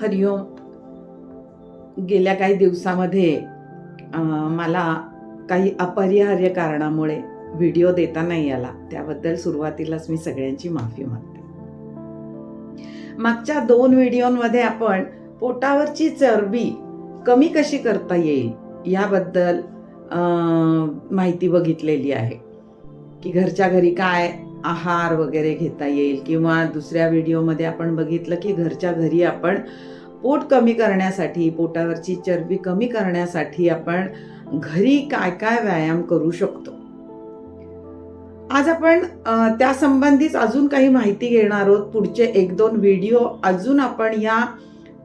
हरिओम. गेल्या काही दिवसामध्ये मला काही अपरिहार्य कारणामुळे व्हिडिओ देता नाही आला. त्याबद्दल सुरुवातीलाच मी सगळ्यांची माफी मागते. मागच्या दोन व्हिडिओमध्ये आपण पोटावरची चरबी कमी कशी करता येईल याबद्दल माहिती बघितलेली आहे. की घरच्या घरी काय आहार वगैरे घेता येईल किंवा दुसऱ्या व्हिडिओमध्ये आपण बघितलं की घरच्या घरी आपण पोट कमी करण्यासाठी पोटावरची चरबी कमी करण्यासाठी आपण घरी काय काय व्यायाम करू शकतो. आज आपण अ, त्या संबंधीच अजून काही माहिती घेणार आहोत. पुढचे एक दोन व्हिडिओ अजून आपण या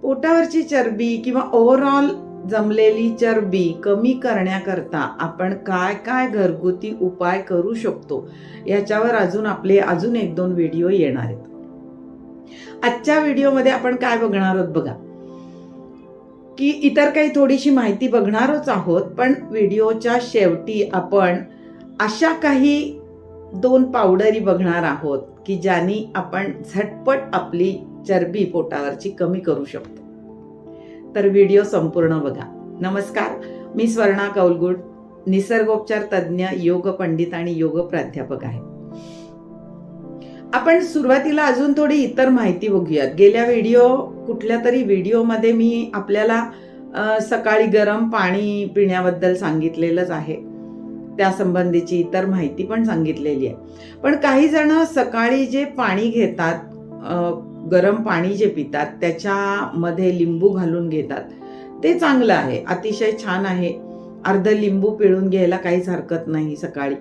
पोटावरची चरबी किंवा ओव्हरऑल जमलेली चरबी कमी करण्याकरता आपण काय काय घरगुती उपाय करू शकतो याच्यावर अजून आपले अजून एक दोन व्हिडिओ येणार आहेत. आजच्या व्हिडिओमध्ये आपण काय बघणार आहोत बघा. की इतर काही थोडीशी माहिती बघणारच आहोत पण व्हिडिओच्या शेवटी आपण अशा काही दोन पावडरी बघणार आहोत की ज्यानी आपण झटपट आपली चरबी पोटावरची कमी करू शकतो. तर व्हिडिओ संपूर्ण बघा. नमस्कार मी स्वर्णा कौलगुड निसर्गोपचार तज्ज्ञ योग पंडित आणि योग प्राध्यापक आहे. आपण सुरुवातीला अजून थोडी इतर माहिती बघूयात. गेल्या व्हिडिओ कुठल्या तरी व्हिडिओमध्ये मी आपल्याला सकाळी गरम पाणी पिण्याबद्दल सांगितलेलंच आहे. त्या संबंधीची इतर माहिती पण सांगितलेली आहे. पण काही जण सकाळी जे पाणी घेतात गरम पाणी जे पितात त्याच्यामध्ये लिंबू घालून घेतात. ते चांगलं आहे. अतिशय छान आहे. अर्ध लिंबू पिळून घ्यायला काहीच हरकत नाही सकाळी.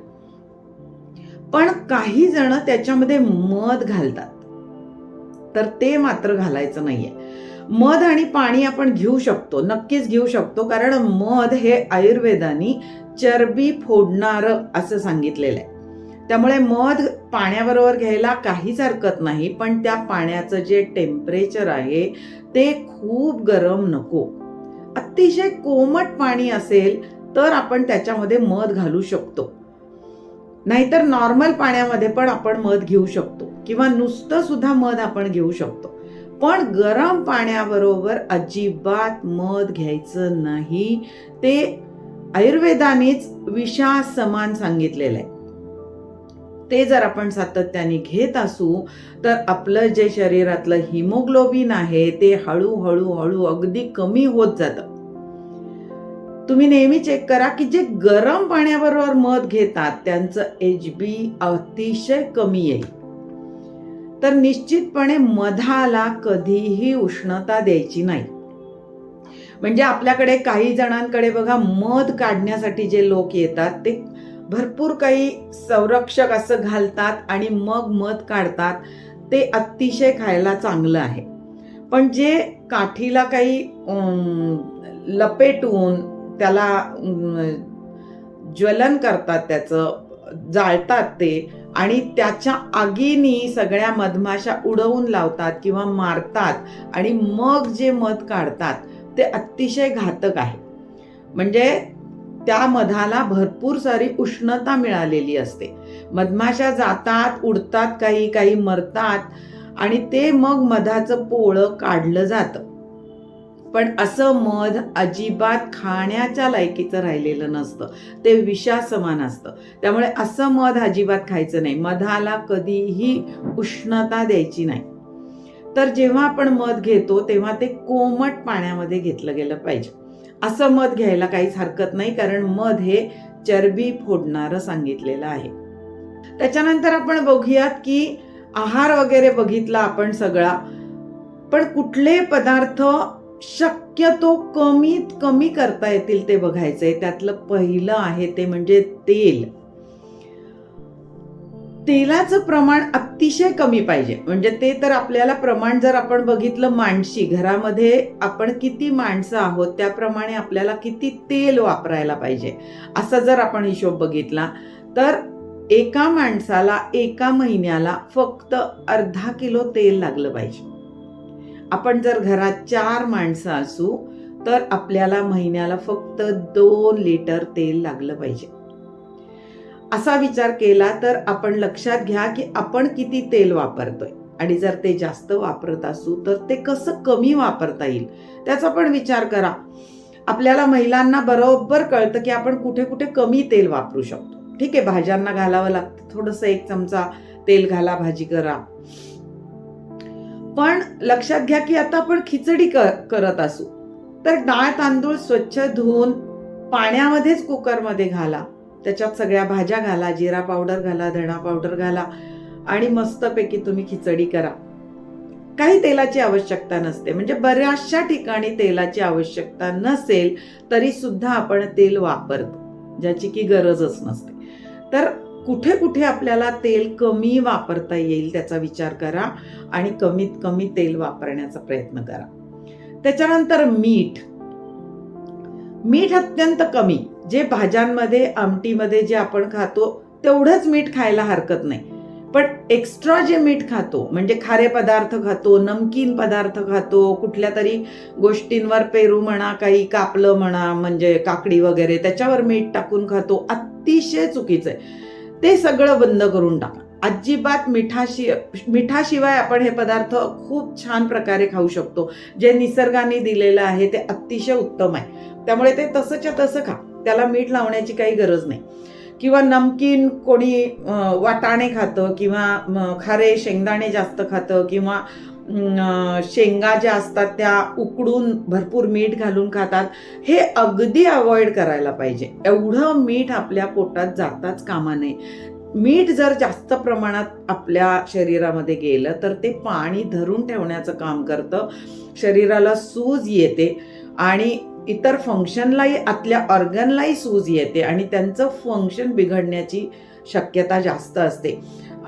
पण काही जण त्याच्यामध्ये मध घालतात. तर ते मात्र घालायचं नाहीये. मध आणि पाणी आपण घेऊ शकतो. नक्कीच घेऊ शकतो. कारण मध हे आयुर्वेदानी चरबी फोडणार असं सांगितलेलं आहे. त्यामुळे मध पाण्याबरोबर घ्यायला काहीच हरकत नाही पण त्या पाण्याचं जे टेम्परेचर आहे ते खूप गरम नको. अतिशय कोमट पाणी असेल तर आपण त्याच्यामध्ये मध घालू शकतो. नाहीतर नॉर्मल पाण्यामध्ये पण आपण मध घेऊ शकतो किंवा नुसतं सुद्धा मध आपण घेऊ शकतो. पण गरम पाण्याबरोबर अजिबात मध घ्यायचं नाही. ते आयुर्वेदानेच विषा समान सांगितलेलं आहे. ते जर आपण सातत्याने घेत असू तर आपलं जे शरीरातलं हिमोग्लोबिन आहे ते हळूहळू हळू अगदी कमी होत जातं. तुम्ही नेहमी चेक करा की जे गरम पाण्याबरोबर मध घेतात त्यांचं एच बी अतिशय कमी येईल तर निश्चितपणे मधाला कधीही उष्णता द्यायची नाही. म्हणजे आपल्याकडे काही जणांकडे बघा मध काढण्यासाठी जे लोक येतात ते भरपूर काही संरक्षक असं घालतात आणि मग मध काढतात ते अतिशय खायला चांगलं आहे. पण जे काठीला काही लपेटून त्याला ज्वलन करतात त्याचं जाळतात ते आणि त्याच्या आगीनी सगळ्या मधमाशा उडवून लावतात किंवा मारतात आणि मग जे मध काढतात ते अतिशय घातक आहे. म्हणजे त्या मधाला भरपूर सारी उष्णता मिळालेली असते. मधमाशा जातात उडतात काही काही मरतात आणि ते मग मधाचं पोळं काढलं जातं. पण असं मध अजिबात खाण्याच्या लायकीचं राहिलेलं नसतं. ते विषासमान असतं. त्यामुळे असं मध अजिबात खायचं नाही. मधाला कधीही उष्णता द्यायची नाही. तर जेव्हा आपण मध घेतो तेव्हा ते कोमट पाण्यामध्ये घेतलं गेलं पाहिजे. असं मध घ्यायला काहीच हरकत नाही कारण मध हे चरबी फोडणारं सांगितलेलं आहे. त्याच्यानंतर आपण बघूयात की आहार वगैरे बघितला आपण सगळा पण कुठले पदार्थ शक्यतो कमीत कमी करता येतील ते बघायचंय. त्यातलं पहिलं आहे ते म्हणजे तेल. तेलाचं प्रमाण अतिशय कमी पाहिजे. म्हणजे ते तर आपल्याला प्रमाण जर आपण बघितलं माणशी घरामध्ये आपण किती माणसं आहोत त्याप्रमाणे आपल्याला किती तेल वापरायला पाहिजे. असा जर आपण हिशोब बघितला तर एका माणसाला एका महिन्याला फक्त अर्धा किलो तेल लागलं पाहिजे. आपण जर घरात चार माणसं असू तर आपल्याला महिन्याला फक्त दोन लिटर तेल लागलं पाहिजे. असा विचार केला तर आपण लक्षात घ्या की आपण किती तेल वापरतोय. आणि जर ते जास्त वापरत असू तर ते कसं कमी वापरता येईल? त्याचा पण विचार करा. आपल्याला महिलांना बरोबर कळतं की आपण कुठे कुठे कमी तेल वापरू शकतो. ठीक आहे भाज्यांना घालावं लागतं. थोडंसं एक चमचा तेल घाला भाजी करा. पण लक्षात घ्या की आता आपण खिचडी कर करत असू. तर डाळ तांदूळ स्वच्छ धुवून पाण्यामध्येच कुकरमध्ये घाला. त्याच्यात सगळ्या भाज्या घाला जिरा पावडर घाला धणा पावडर घाला आणि मस्तपैकी तुम्ही खिचडी करा. काही तेलाची आवश्यकता नसते. म्हणजे बऱ्याचशा ठिकाणी तेलाची आवश्यकता नसेल तरी सुद्धा आपण तेल वापरतो ज्याची की गरजच नसते. तर कुठे कुठे आपल्याला तेल कमी वापरता येईल त्याचा विचार करा आणि कमीत कमी तेल वापरण्याचा प्रयत्न करा. त्याच्यानंतर मीठ. मीठ अत्यंत कमी. जे भाज्यांमध्ये आमटीमध्ये जे आपण खातो तेवढंच मीठ खायला हरकत नाही. पण एक्स्ट्रा जे मीठ खातो म्हणजे खारे पदार्थ खातो नमकीन पदार्थ खातो कुठल्या तरी गोष्टींवर पेरू म्हणा काही कापलं म्हणा म्हणजे काकडी वगैरे त्याच्यावर मीठ टाकून खातो अतिशय चुकीचं आहे. ते सगळं बंद करून टाका. अजिबात मिठाशी मिठाशिवाय आपण हे पदार्थ खूप छान प्रकारे खाऊ शकतो. जे निसर्गाने दिलेलं आहे ते अतिशय उत्तम आहे. त्यामुळे ते तसंच्या तसं खा. त्याला मीठ लावण्याची काही गरज नाही. किंवा नमकीन कोणी वाटाणे खातं किंवा खारे शेंगदाणे जास्त खातं किंवा शेंगा ज्या असतात त्या उकडून भरपूर मीठ घालून खातात हे अगदी अवॉइड करायला पाहिजे. एवढं मीठ आपल्या पोटात जाताच कामा नये. मीठ जर जास्त प्रमाणात आपल्या शरीरामध्ये गेलं तर ते पाणी धरून ठेवण्याचं काम करतं. शरीराला सूज येते आणि इतर फंक्शनलाही आतल्या ऑर्गनलाही सूज येते आणि त्यांचं फंक्शन बिघडण्याची शक्यता जास्त असते.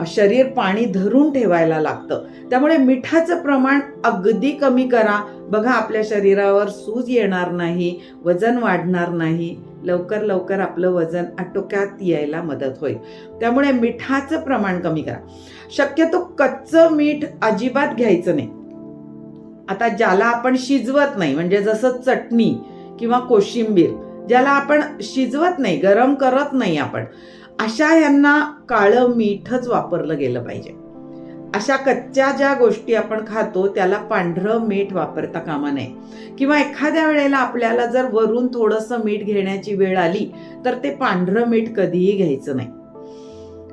शरीर पाणी धरून ठेवायला लागतं. त्यामुळे मिठाचं प्रमाण अगदी कमी करा. बघा आपल्या शरीरावर सूज येणार नाही वजन वाढणार नाही. लवकर लवकर आपलं वजन आटोक्यात यायला मदत होईल. त्यामुळे मिठाचं प्रमाण कमी करा. शक्यतो कच्चं मीठ अजिबात घ्यायचं नाही. आता ज्याला आपण शिजवत नाही म्हणजे जसं चटणी किंवा कोशिंबीर ज्याला आपण शिजवत नाही गरम करत नाही आपण अशा यांना काळं मीठच वापरलं गेलं पाहिजे. अशा कच्च्या ज्या गोष्टी आपण खातो त्याला पांढरं मीठ वापरता कामा नये. किंवा एखाद्या वेळेला आपल्याला जर वरून थोडंसं मीठ घेण्याची वेळ आली तर ते पांढरं मीठ कधीही घ्यायचं नाही.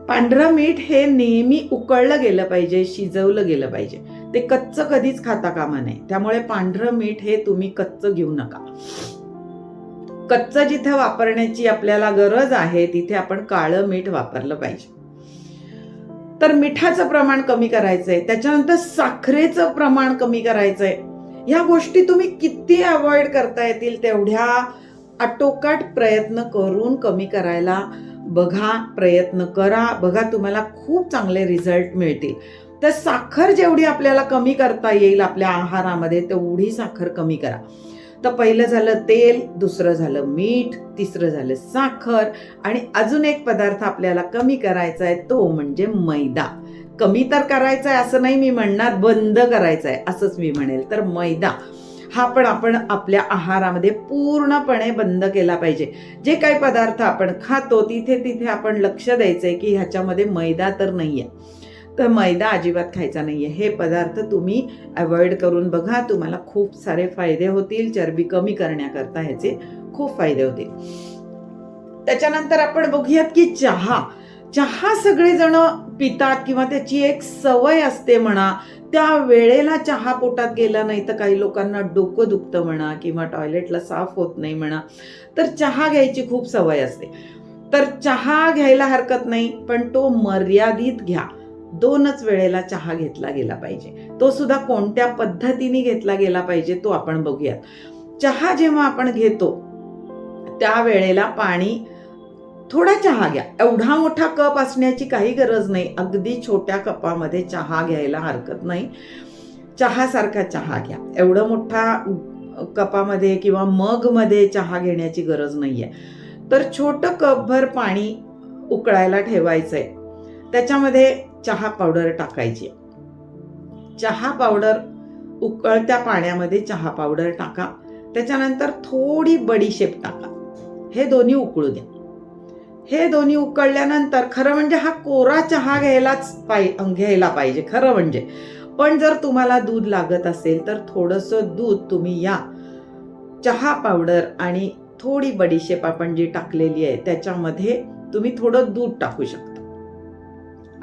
पांढरं मीठ हे नेहमी उकळलं गेलं पाहिजे शिजवलं गेलं पाहिजे. ते कच्चं कधीच खाता कामा नये. त्यामुळे पांढरं मीठ हे तुम्ही कच्च घेऊ नका. कच्च जिथे वापरण्याची आपल्याला गरज आहे तिथे आपण काळं मीठ वापरलं पाहिजे. तर मिठाचं प्रमाण कमी करायचंय त्याच्यानंतर साखरेचं प्रमाण कमी करायचंय. ह्या गोष्टी तुम्ही किती अवॉइड करता येतील तेवढ्या आटोकाट प्रयत्न करून कमी करायला बघा प्रयत्न करा. बघा तुम्हाला खूप चांगले रिझल्ट मिळतील. तर साखर जेवढी आपल्याला कमी करता येईल आपल्या आहारामध्ये तेवढी साखर कमी करा. तर पहिलं झालं तेल दुसरं झालं मीठ तिसरं झालं साखर आणि अजून एक पदार्थ आपल्याला कमी करायचा आहे तो म्हणजे मैदा. कमी तर करायचा आहे असं नाही मी म्हणणार बंद करायचं आहे असंच मी म्हणेल. तर मैदा हा पण आपण आपल्या आहारामध्ये पूर्णपणे बंद केला पाहिजे. जे काही पदार्थ आपण खातो तिथे तिथे आपण लक्ष द्यायचं आहे की ह्याच्यामध्ये मैदा तर नाही आहे तर मैदा अजिबात खायचा नाही आहे हे पदार्थ तुम्ही अवॉइड करून बघा. तुम्हाला खूप सारे फायदे होतील. चरबी कमी करण्याकरता ह्याचे खूप फायदे होतील. त्याच्यानंतर आपण बघूयात की चहा. चहा सगळेजण पितात किंवा त्याची एक सवय असते म्हणा त्या वेळेला चहा पोटात गेला नाही तर काही लोकांना डोकं दुखतं म्हणा किंवा टॉयलेटला साफ होत नाही म्हणा तर चहा घ्यायची खूप सवय असते. तर चहा घ्यायला हरकत नाही पण तो मर्यादित घ्या. दोनच वेळेला चहा घेतला गेला पाहिजे. तो सुद्धा कोणत्या पद्धतीने घेतला गेला पाहिजे तो आपण बघूयात. चहा जेव्हा आपण घेतो त्या वेळेला पाणी थोडा चहा घ्या. एवढा मोठा कप असण्याची काही गरज नाही. अगदी छोट्या कपामध्ये चहा घ्यायला हरकत नाही. चहासारखा चहा घ्या. एवढं मोठा कपामध्ये किंवा मगमध्ये चहा घेण्याची गरज नाही आहे तर छोटं कपभर पाणी उकळायला ठेवायचं आहे त्याच्यामध्ये चहा पावडर टाकायची. चहा पावडर उकळत्या पाण्यामध्ये चहा पावडर टाका. त्याच्यानंतर थोडी बडीशेप टाका. हे दोन्ही उकळू द्या. हे दोन्ही उकळल्यानंतर खरं म्हणजे हा कोरा चहा घ्यायलाच पाय घ्यायला पाहिजे खरं म्हणजे. पण जर तुम्हाला दूध लागत असेल तर थोडंसं दूध तुम्ही या. चहा पावडर आणि थोडी बडीशेप आपण जी टाकलेली आहे त्याच्यामध्ये तुम्ही थोडं दूध टाकू शकता.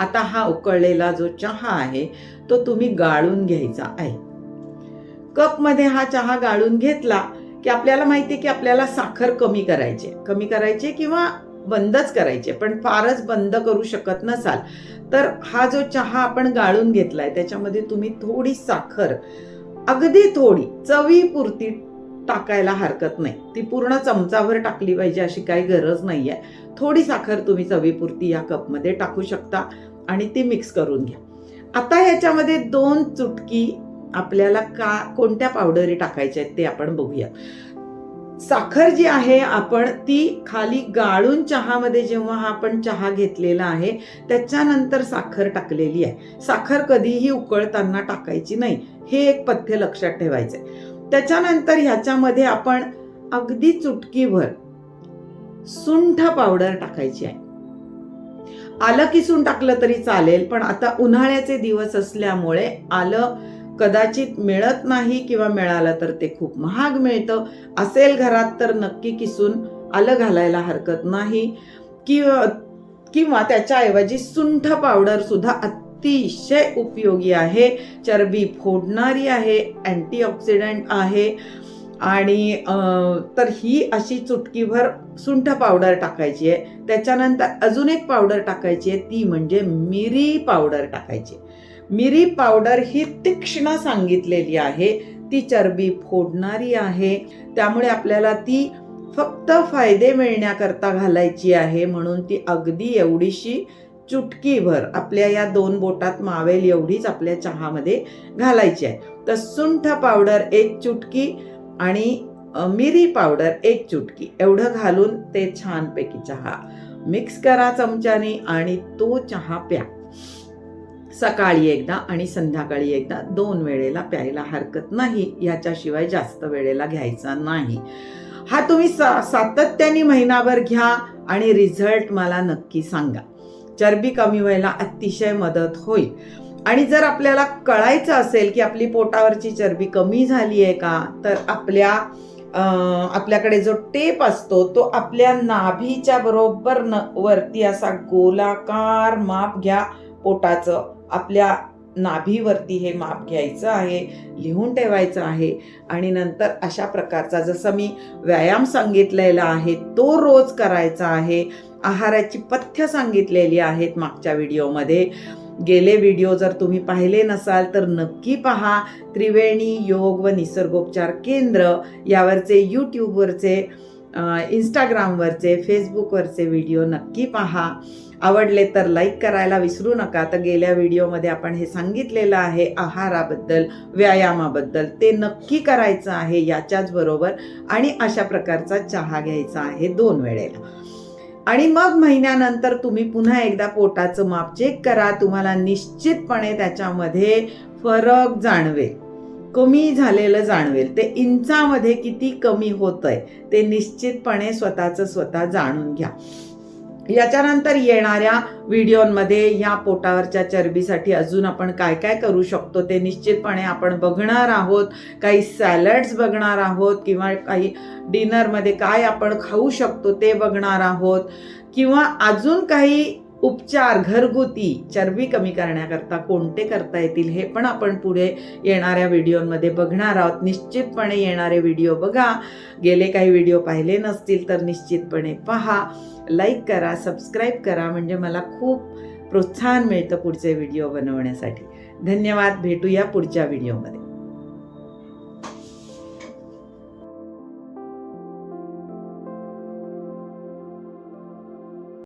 आता हा उकळलेला जो चहा आहे तो तुम्ही गाळून घ्यायचा आहे. कपमध्ये हा चहा गाळून घेतला की आपल्याला माहिती आहे की आपल्याला साखर कमी करायची कमी करायची किंवा बंदच करायचे पण फारच बंद करू शकत नसाल तर हा जो चहा आपण गाळून घेतलाय त्याच्यामध्ये तुम्ही थोडी साखर अगदी थोडी चवीपुरती टाकायला हरकत नाही. ती पूर्ण चमचाभर टाकली पाहिजे अशी काही गरज नाही आहे थोडी साखर तुम्ही चवीपुरती या कपमध्ये टाकू शकता. आणि ती मिक्स करून घ्या. आता याच्यामध्ये दोन चुटकी आपल्याला का कोणत्या पावडरी टाकायच्या आहेत ते आपण बघूया साखर जी आहे आपण ती खाली गाळून चहामध्ये जेव्हा हा आपण चहा घेतलेला आहे त्याच्यानंतर साखर टाकलेली आहे. साखर कधीही उकळताना टाकायची नाही. हे एक पथ्य लक्षात ठेवायचं आहे त्याच्यानंतर ह्याच्यामध्ये आपण अगदी चुटकीभर सुंठ पावडर टाकायची आहे. आलं किसून टाकलं तरी चालेल पण आता उन्हाळ्याचे दिवस असल्यामुळे आलं कदाचित मिळत नाही किंवा मिळालं तर ते खूप महाग मिळतं. असेल घरात तर नक्की किसून आलं घालायला हरकत नाही. किंवा किंवा त्याच्याऐवजी सुंठ पावडर सुद्धा अतिशय उपयोगी आहे. चरबी फोडणारी आहे अँटीऑक्सिडंट आहे. आणि तर ही अशी चुटकीभर सुंठ पावडर टाकायची आहे. त्याच्यानंतर अजून एक पावडर टाकायची आहे. ती म्हणजे मिरी पावडर टाकायची मिरी पावडर ही तीक्ष्ण सांगितलेली आहे. ती चरबी फोडणारी आहे. त्यामुळे आपल्याला ती फक्त फायदे मिळण्याकरता घालायची आहे म्हणून ती अगदी एवढीशी चुटकीभर आपल्या या दोन बोटात मावेल एवढीच आपल्या चहामध्ये घालायची आहे. तर सुंठ पावडर एक चुटकी आणि मिरी पावडर एक चुटकी. एवढं घालून ते छानपैकी चहा मिक्स करा चमच्याने आणि तो चहा प्या. सकाळी एकदा आणि संध्याकाळी एकदा दोन वेळेला प्यायला हरकत नाही. याच्याशिवाय जास्त वेळेला घ्यायचा नाही. हा तुम्ही सा सातत्याने महिनाभर घ्या आणि रिझल्ट मला नक्की सांगा. चरबी कमी व्हायला अतिशय मदत होईल. आणि जर आपल्याला कळायचं असेल की आपली पोटावरची चरबी कमी झाली आहे का तर आपल्या आपल्याकडे जो टेप असतो तो आपल्या नाभीच्या बरोबर न वरती असा गोलाकार माप घ्या. पोटाचं आपल्या नाभीवरती हे माप घ्यायचं आहे लिहून ठेवायचं आहे. आणि नंतर अशा प्रकारचा जसं मी व्यायाम सांगितलेला आहे तो रोज करायचा आहे. आहाराची पथ्य सांगितलेली आहेत मागच्या व्हिडिओमध्ये. गेले व्हिडिओ जर तुम्ही पाहिले नसाल तर नक्की पहा. त्रिवेणी योग व निसर्गोपचार केंद्र यावरचे यूट्यूबवरचे इंस्टाग्रामवरचे फेसबुकवरचे व्हिडिओ नक्की पहा. आवडले तर लाईक करायला विसरू नका. तर गेल्या व्हिडिओमध्ये आपण हे सांगितलेलं आहे आहाराबद्दल व्यायामाबद्दल. ते नक्की करायचं आहे याच्याच बरोबर आणि अशा प्रकारचा चहा घ्यायचा आहे दोन वेळेला. आणि मग महिन्यानंतर तुम्ही पुन्हा एकदा पोटाचं माप चेक करा. तुम्हाला निश्चितपणे त्याच्यामध्ये फरक जाणवेल. कमी झालेलं जाणवेल. ते इंचामध्ये किती कमी होतंय ते निश्चितपणे स्वतःचं स्वतः जाणून घ्या. याच्यानंतर येणाऱ्या व्हिडिओमध्ये या पोटावरच्या चरबीसाठी अजून आपण काय काय करू शकतो ते निश्चितपणे आपण बघणार आहोत. काही सॅलड्स बघणार आहोत किंवा काही डिनरमध्ये काय आपण खाऊ शकतो ते बघणार आहोत. किंवा अजून काही उपचार घरगुती चरबी कमी करण्याकरता कोणते करता येतील हे पण आपण पुढे येणाऱ्या व्हिडिओमध्ये बघणार आहोत. निश्चितपणे येणारे व्हिडिओ बघा. गेले काही व्हिडिओ पाहिले नसतील तर निश्चितपणे पहा. लाईक करा सबस्क्राईब करा म्हणजे मला खूप प्रोत्साहन मिळतं पुढचे व्हिडिओ बनवण्यासाठी. धन्यवाद. भेटूया पुढच्या व्हिडिओमध्ये.